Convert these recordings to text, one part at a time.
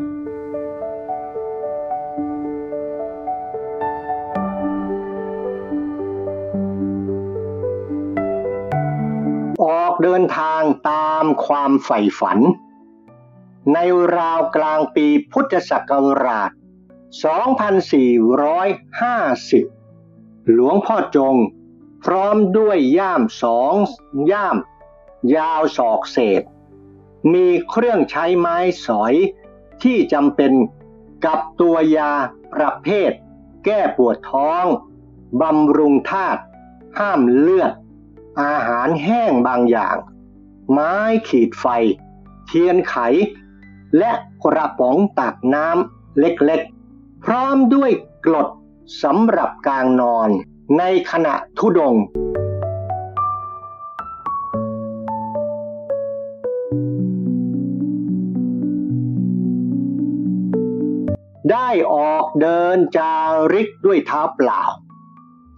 ออกเดินทางตามความใฝ่ฝัน ในราวกลางปีพุทธศักราช 2450 หลวงพ่อจง พร้อมด้วยย่ามสองย่าม ยาวศอกเศษ มีเครื่องใช้ไม้สอย ที่จำเป็นกับตัวยาประเภท แก้ปวดท้องบำรุงธาตุห้ามเลือด อาหารแห้งบางอย่าง ไม้ขีดไฟ เทียนไข และกระป๋องตักน้ำเล็กๆ พร้อมด้วยกรดสำหรับกลางนอนในขณะทุดง ได้ออกเดินจาริกด้วยเท้าเปล่า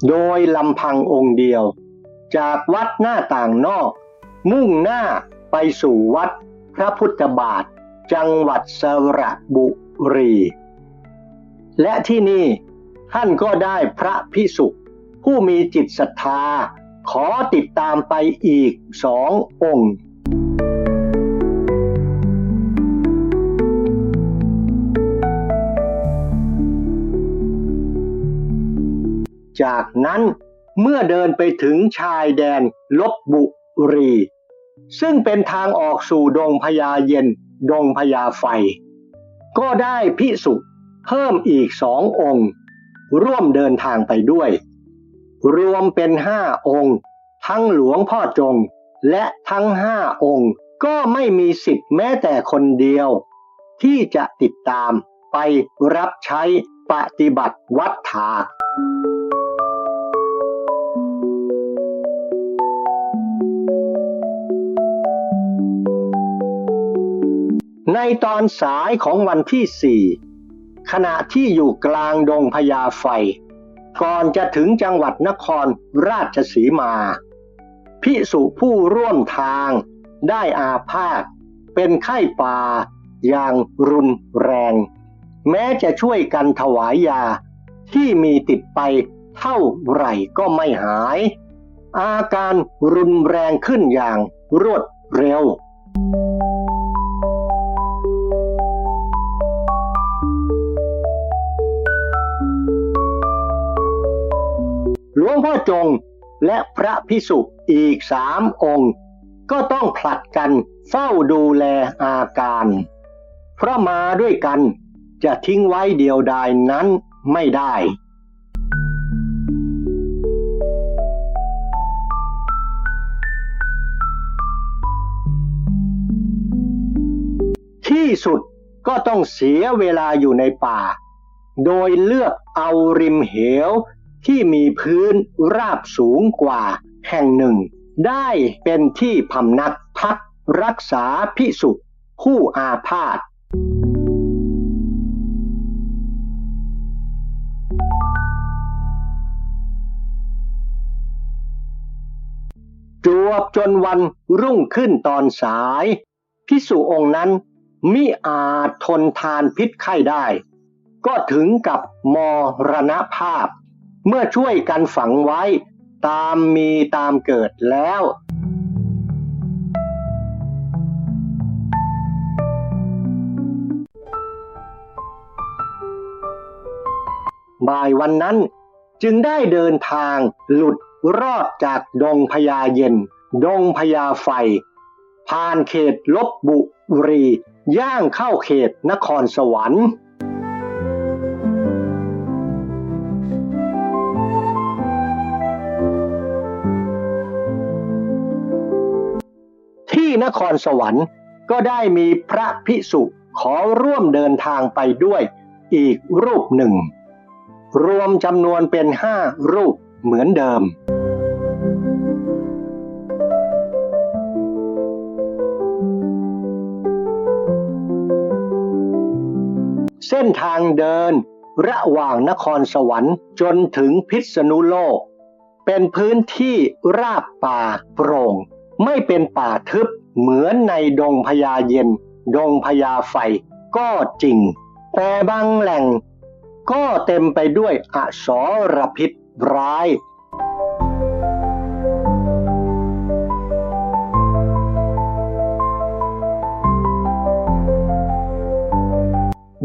โดยลำพังองค์เดียว จากวัดหน้าต่างนอก มุ่งหน้าไปสู่วัดพระพุทธบาท จังหวัดสระบุรี และที่นี่ท่านก็ได้พระพิสุผู้มีจิตศรัทธา ขอติดตามไปอีกสององค์ จากนั้นเมื่อเดินไปถึงชายแดนลบบุรี ซึ่งเป็นทางออกสู่ดงพญาเย็น ดงพญาไฟ ก็ได้พิสุเพิ่มอีกสององค์ ร่วมเดินทางไปด้วย รวมเป็นห้าองค์ ทั้งหลวงพ่อจง และทั้งห้าองค์ก็ไม่มีสิทธิ์แม้แต่คนเดียว ที่จะติดตามไปรับใช้ปฏิบัติวัดถา ในตอนสายของวันที่สี่ขณะที่อยู่กลางดงพญาไฟ ก่อนจะถึงจังหวัดนครราชสีมา พิสุผู้ร่วมทางได้อาพาธเป็นไข้ป่าอย่างรุนแรง แม้จะช่วยกันถวายยาที่มีติดไปเท่าไหร่ก็ไม่หาย อาการรุนแรงขึ้นอย่างรวดเร็วหล วงพ่อจงและพระพิสุอีกสามองค์ ก็ต้องผลัดกันเฝ้าดูแลอาการ เพราะมาด้วยกันจะทิ้งไว้เดียวดายนั้นไม่ได้ ที่สุดก็ต้องเสียเวลาอยู่ในป่า โดยเลือกเอาริมเหว ที่มีพื้นราบสูงกว่าแห่งหนึ่ง ได้เป็นที่พำนักพักรักษาพิสุผู้อาพาธจวบจนวันรุ่งขึ้นตอนสาย พิสุองค์นั้นมิอาจทนทานพิษไข้ได้ ก็ถึงกับมรณภาพ เมื่อช่วยกันฝังไว้ ตามมีตามเกิดแล้ว บ่ายวันนั้นจึงได้เดินทางหลุดรอดจากดงพญาเย็น ดงพญาไฟ ผ่านเขตลบบุรี ย่างเข้าเขตนครสวรรค์ นครสวรรค์ก็ได้มีพระพิสุขอร่วมเดินทางไปด้วยอีกรูปหนึ่ง รวมจำนวนเป็นห้ารูปเหมือนเดิม เส้นทางเดินระหว่างนครสวรรค์จนถึงพิษณุโลก เป็นพื้นที่ราบป่าโปร่ง ไม่เป็นป่าทึบ เหมือนในดงพญาเย็น ดงพญาไฟก็จริง แต่บางแหล่งก็เต็มไปด้วยอสรพิษร้าย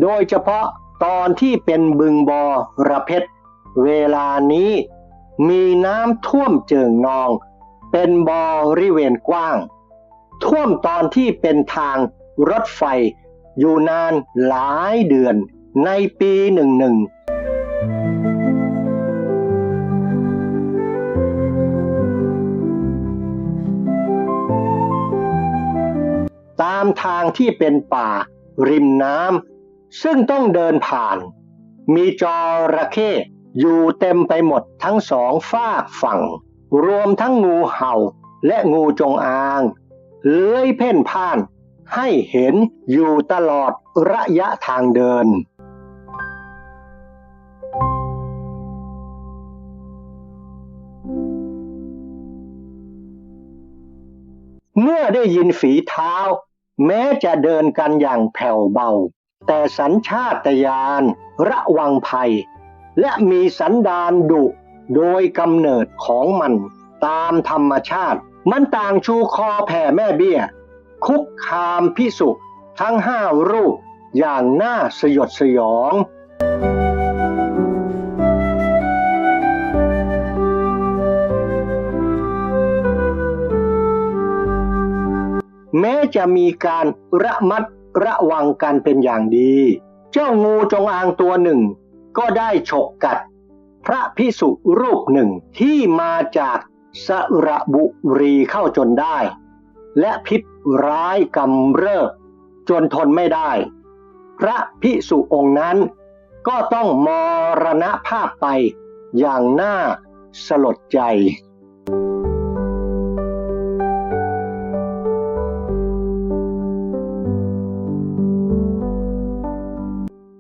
โดยเฉพาะตอนที่เป็นบึงบอระเพ็ดเวลานี้มีน้ำท่วมเจิงนอง เป็นบอริเวณกว้าง ท่วมตอนที่เป็นทางรถไฟ อยู่นานหลายเดือนในปีหนึ่งหนึ่งตามทางที่เป็นป่า ริมน้ำซึ่งต้องเดินผ่าน มีจระเข้อยู่เต็มไปหมดทั้งสองฝากฝั่ง รวมทั้งงูเห่าและงูจงอาง เลื้อยเพ่นพ่าน ให้เห็นอยู่ตลอดระยะทางเดิน เมื่อได้ยินฝีเท้า แม้จะเดินกันอย่างแผ่วเบา แต่สัญชาตญาณระวังภัย และมีสันดานดุโดยกำเนิดของมันตามธรรมชาติ มันต่างชูคอแผ่แม่เบี้ย คุกคามพิสุทั้งห้ารูปอย่างน่าสยดสยอง แม้จะมีการระมัดระวังกันเป็นอย่างดี เจ้างูจงอางตัวหนึ่ง ก็ได้ฉกกัด พระพิสุรูปหนึ่งที่มาจาก สระบุรีเข้าจนได้ และพิษร้ายกำเริบจนทนไม่ได้ พระพิสุองค์นั้น ก็ต้องมรณภาพไปอย่างน่าสลดใจ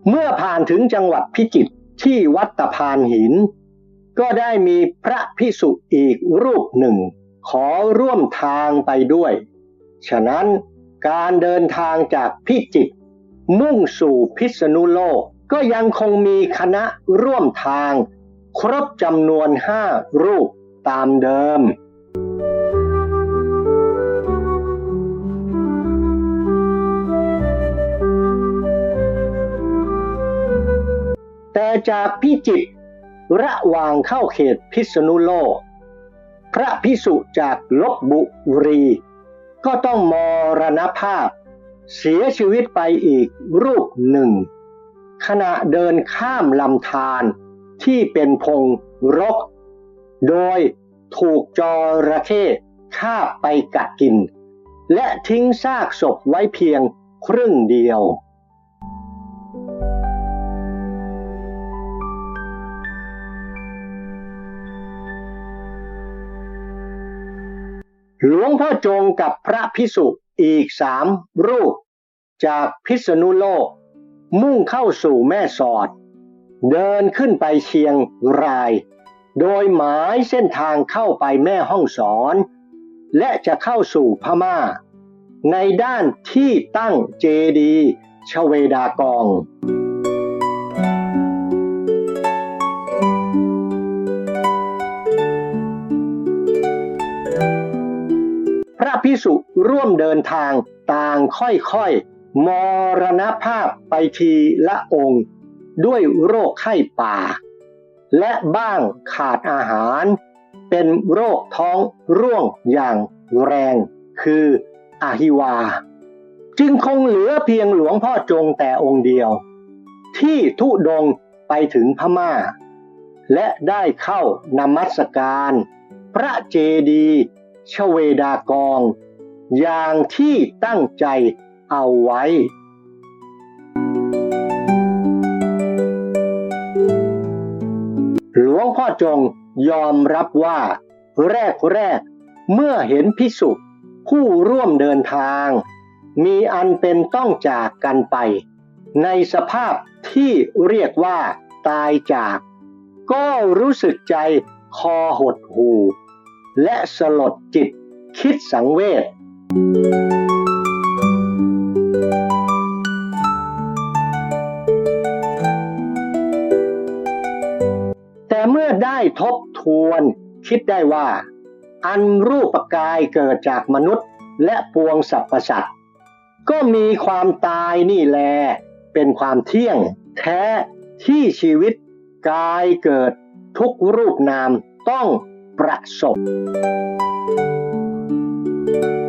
เมื่อผ่านถึงจังหวัดพิจิตรที่วัดตะพานหิน ก็ได้มีพระพิสุอีกรูปหนึ่ง ขอร่วมทางไปด้วย ฉะนั้นการเดินทางจากพิจิตรมุ่งสู่พิษณุโลก ก็ยังคงมีคณะร่วมทาง ครบจำนวนห้ารูปตามเดิมแต่จากพิจิต ระหว่างเข้าเขตพิษณุโลก พระพิสุจากลบบุรี ก็ต้องมรณภาพ เสียชีวิตไปอีกรูปหนึ่ง ขณะเดินข้ามลำธารที่เป็นพงรก โดยถูกจระเข้คาบไปกัดกิน และทิ้งซากศพไว้เพียงครึ่งเดียว หลวงพ่อจงกับพระพิสุอีกสามรูป จากพิษณุโลก มุ่งเข้าสู่แม่สอด เดินขึ้นไปเชียงราย โดยหมายเส้นทางเข้าไปแม่ห้องสอน และจะเข้าสู่พม่า ในด้านที่ตั้งเจดีชเวดากอง สุร่วมเดินทางต่างค่อยๆ มรณภาพไปทีละองค์ ด้วยโรคไข้ป่า และบ้างขาดอาหาร เป็นโรคท้องร่วงอย่างแรง คืออาหิวา จึงคงเหลือเพียงหลวงพ่อจงแต่องค์เดียว ที่ทุดงไปถึงพม่า และได้เข้านมัสการ พระเจดีชเวดากอง อย่างที่ตั้งใจเอาไว้ หลวงพ่อจงยอมรับว่า แรกแรกๆเมื่อเห็นพิสุผู้ร่วมเดินทาง มีอันเป็นต้องจากกันไป ในสภาพที่เรียกว่าตายจาก ก็รู้สึกใจคอหดหู และสลดจิตคิดสังเวช แต่เมื่อได้ทบทวนคิดได้ว่า อันรูปกายเกิดจากมนุษย์และปวงสรรพสัตว์ก็มีความตายนี่แล เป็นความเที่ยงแท้ที่ชีวิตกายเกิดทุกรูปนามต้องประสบ thank you